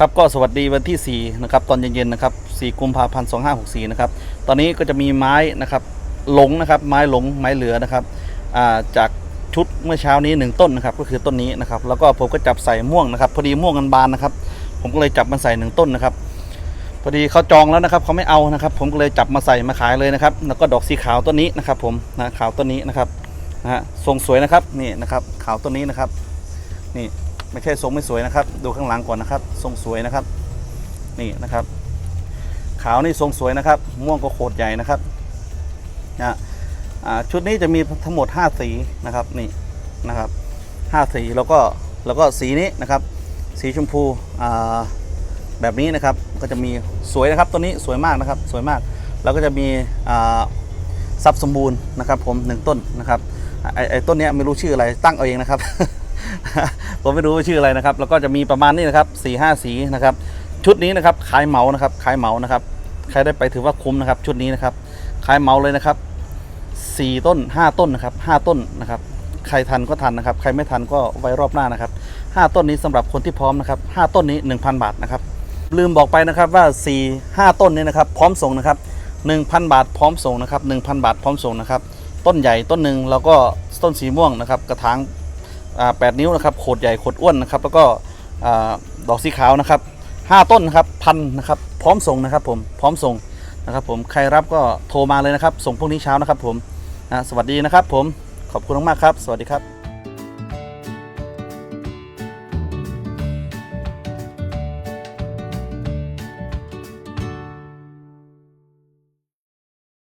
ครับก็สวัสดีวันที่4นะครับตอนเย็นๆนะครับ4กุมภาพันธ์2564นะครับตอนนี้ก็จะมีไม้นะครับหลงนะครับไม้หลงไม้เหลือนะครับาจากชุดเมื่อเช้านี้ 1 ต้นนะครับก็คือต้นนี้นะครับแล้วก็ผมก็จับใส่ม่วงนะครับพอดีม่วงกันบานนะครับผมก็เลยจับมันใส่หนึ่งต้นนะครับพอดีเขาจองแล้วนะครับเขาไม่เอานะครับ ผมก็เลยจับมาใส่มาขายเลยนะครับแล้วก็ดอกสีขาวต้นนี้นะครับผมนะขาวต้นนี้นะครับนะฮะทรงสวยนะครับนี่นะครับขาวต้นนี้นะครับนี่ ไม่ใช่ทรงไม่สวยนะครับ ดูข้างหลังก่อนนะครับ ทรงสวยนะครับ นี่นะครับ ขาวนี่ทรงสวยนะครับ ม่วงก็โคตรใหญ่นะครับนะชุดนี้จะมีทั้งหมด 5 สีนะครับนี่นะครับ5สีแล้วก็แล้วก็สีนี้นะครับ สีชมพูแบบนี้นะครับก็จะมีสวยนะครับตัวนี้สวยมากนะครับ สวยมาก แล้วก็จะมีซับสมบูรณ์นะครับ ผมหนึ่งต้นนะครับไอ้ไอต้นนี้ไม่รู้ชื่ออะไรตั้งเอาเองนะครับ ผมไม่รู้ว่าชื่ออะไรนะครับ แล้วก็จะมีประมาณนี้นะครับสี่ห้าสีนะครับ ชุดนี้นะครับขายเหมานะครับขายเหมานะครับใครได้ไปถือว่าคุ้มนะครับ ชุดนี้นะครับขายเหมาเลยนะครับสี่ต้นห้าต้นนะครับห้าต้นนะครับ ใครทันก็ทันนะครับ ใครไม่ทันก็ไว้รอบหน้านะครับห้าต้นนี้สำหรับคนที่พร้อมนะครับห้าต้นนี้ 1,000 บาทนะครับลืมบอกไปนะครับว่า 4 5 ต้นนี้นะครับพร้อมส่งนะครับ1,000 บาทพร้อมส่งนะครับ1,000 บาทพร้อมส่งนะครับ ต้นใหญ่ต้นหนึ่งแล้วก็ต้นสีม่วงนะครับ กระถาง อ่า8นิ้วนะครับโขดใหญ่โขดอ้วนนะครับ แล้วก็อ่าดอกสีขาวนะครับ5ต้นนะครับพันนะครับ พร้อมส่งนะครับ ผมพร้อมส่งนะครับ ผมใครรับก็โทรมาเลยนะครับ ส่งพรุ่งนี้เช้านะครับ ผมนะสวัสดีนะครับ ผมขอบคุณมากๆครับ สวัสดีครับ